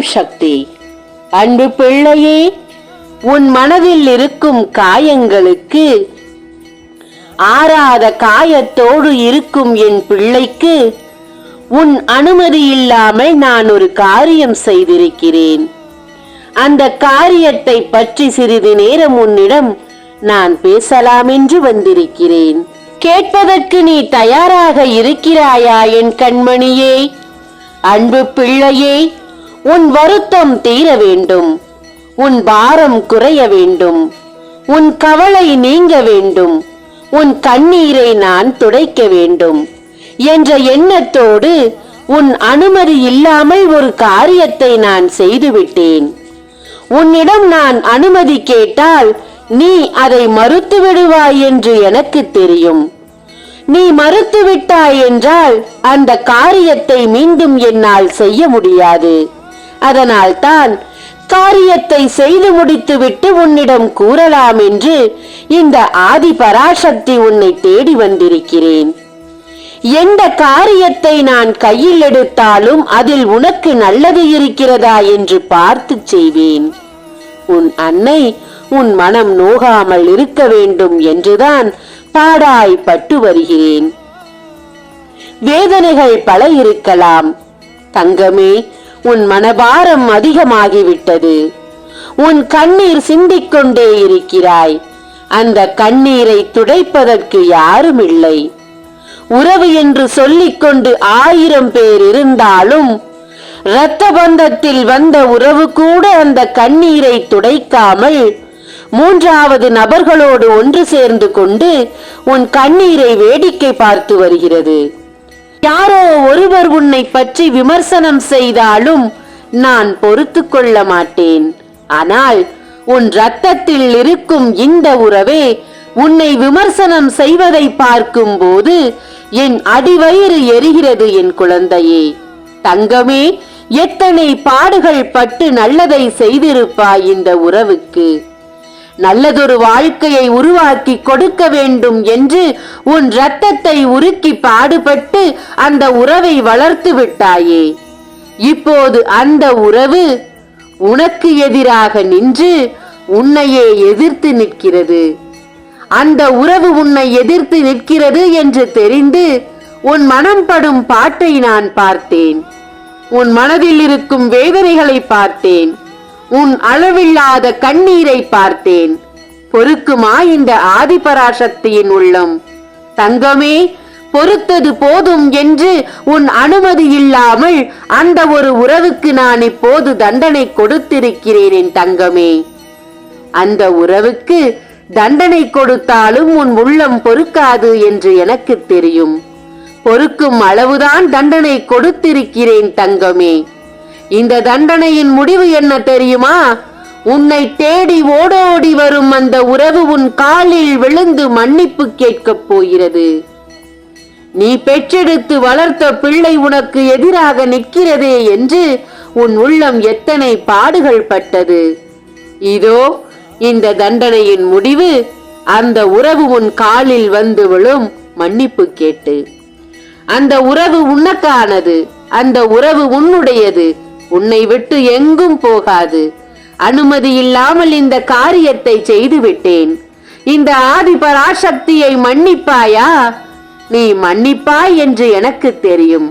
ஓம் சக்தி. அன்பு பிள்ளையே உன் மனதில் இருக்கும் காயங்களுக்கு ஆறாத காயத்தோடு இருக்கும் என் பிள்ளைக்கு உன் அனுமதி இல்லாமல் நான் ஒரு காரியம் செய்திருக்கிறேன். அந்த காரியத்தை பற்றி சிறிது நேரம் உன்னிடம் நான் பேசலாம் என்று வந்திருக்கிறேன். கேட்பதற்கு நீ தயாராக இருக்கிறாயா என் கண்மணியே? அன்பு பிள்ளையே உன் வருத்தம் தீர வேண்டும். உன் பாரம் குறைய வேண்டும். உன் கவலை நீங்க வேண்டும். உன் கண்ணீரை நான் துடைக்க வேண்டும். என்ற எண்ணத்தோடு உன் அனுமதி இல்லாமல் ஒரு காரியத்தை நான் செய்துவிட்டேன். உன்னிடம் நான் அனுமதி கேட்டால் நீ அதை மறுத்து விடுவாய் என்று எனக்கு தெரியும். நீ மறுத்து விட்டாய் என்றால் அந்த காரியத்தை மீண்டும் என்னால் செய்ய முடியாது. அதனால் தான் காரியத்தை செய்து முடித்துவிட்டு உன்னிடம் கூறலாம் என்று இந்த ஆதி பராசக்தி உன்னை தேடி வந்திருக்கிறேன். எந்த காரியத்தை நான் கையில் எடுத்தாலும் அதில் உனக்கு நல்லது இருக்கிறதா என்று பார்த்து செய்வேன். உன் அன்னை உன் மனம் நோகாமல் இருக்க வேண்டும் என்றுதான் பாடாய் பட்டு வருகிறேன். வேதனைகள் பல இருக்கலாம். தங்கமே உன் மனபாரம் அதிகமாகிவிட்டது. உன் கண்ணீர் சிந்திக்கொண்டே இருக்கிறாய். அந்த கண்ணீரை துடைப்பதற்கு யாரும் இல்லை உறவு என்று சொல்லிக்கொண்டு ஆயிரம் பேர் இருந்தாலும் இரத்த பந்தத்தில் வந்த உறவு கூட அந்த கண்ணீரை துடைக்காமல் மூன்றாவது நபர்களோடு ஒன்று சேர்ந்து கொண்டு உன் கண்ணீரை வேடிக்கை பார்த்து வருகிறது. யாரோ ஒருவர் உன்னை பற்றி விமர்சனம் செய்தாலும் நான் பொறுத்து கொள்ள மாட்டேன். ஆனால் உன் ரத்தத்தில் இருக்கும் இந்த உறவே உன்னை விமர்சனம் செய்வதை பார்க்கும்போது என் அடிவயிறு எரிகிறது என் குழந்தையே. தங்கமே எத்தனை பாடுகள் பட்டு நல்லதை செய்திருப்பாய் இந்த உறவுக்கு. நல்லதொரு வாழ்க்கையை உருவாக்கி கொடுக்க வேண்டும் என்று உன் ரத்தத்தை உருக்கி பாடுபட்டு அந்த உறவை வளர்த்து விட்டாயே. இப்போது அந்த உறவு உனக்கு எதிராக நின்று உன்னையே எதிர்த்து நிற்கிறது. அந்த உறவு உன்னை எதிர்த்து நிற்கிறது என்று தெரிந்து உன் மனம் படும் பாட்டை நான் பார்த்தேன். உன் மனதில் இருக்கும் வேதனைகளை பார்த்தேன். உன் அளவில்லாத கண்ணீரை பார்த்தேன். பொறுக்குமா இந்த ஆதிபராசக்தியின் உள்ளம்? தங்கமே பொறுத்தது போதும் என்று உன் அனுமதி இல்லாமல் அந்த ஒரு உறவுக்கு நான் இப்போது தண்டனை கொடுத்திருக்கிறேன் என் தங்கமே. அந்த உறவுக்கு தண்டனை கொடுத்தாலும் உன் உள்ளம் பொறுக்காது என்று எனக்கு தெரியும். பொறுக்கும் அளவுதான் தண்டனை கொடுத்திருக்கிறேன் தங்கமே. இந்த தண்டனையின் முடிவு என்ன தெரியுமா? உன்னை தேடி ஓடோடி வரும் அந்த உறவு உன் காலில் விழுந்து மன்னிப்பு கேட்கப் போகிறது. நீ பெற்றெடுத்து வளர்த்த பிள்ளை உனக்கு எதிராக நிற்கிறதே என்று உன் உள்ளம் எத்தனை பாடுகள் பட்டது. இதோ இந்த தண்டனையின் முடிவு அந்த உறவு உன் காலில் வந்து விழும் மன்னிப்பு கேட்டு. அந்த உறவு உனக்கானது அந்த உறவு உன்னுடையது. உன்னை விட்டு எங்கும் போகாது. அனுமதி இல்லாமல் இந்த காரியத்தை செய்துவிட்டேன். இந்த ஆதி பராசக்தியை மன்னிப்பாயா? நீ மன்னிப்பாய் என்று எனக்கு தெரியும்.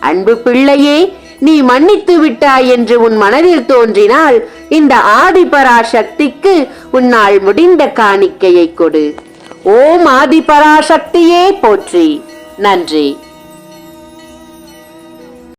அன்பு பிள்ளையே நீ மன்னித்து விட்டாய் என்று உன் மனதில் தோன்றினால் இந்த ஆதிபராசக்திக்கு உன்னால் முடிந்த காணிக்கையை கொடு. ஓம் ஆதிபராசக்தியே போற்றி. நன்றி.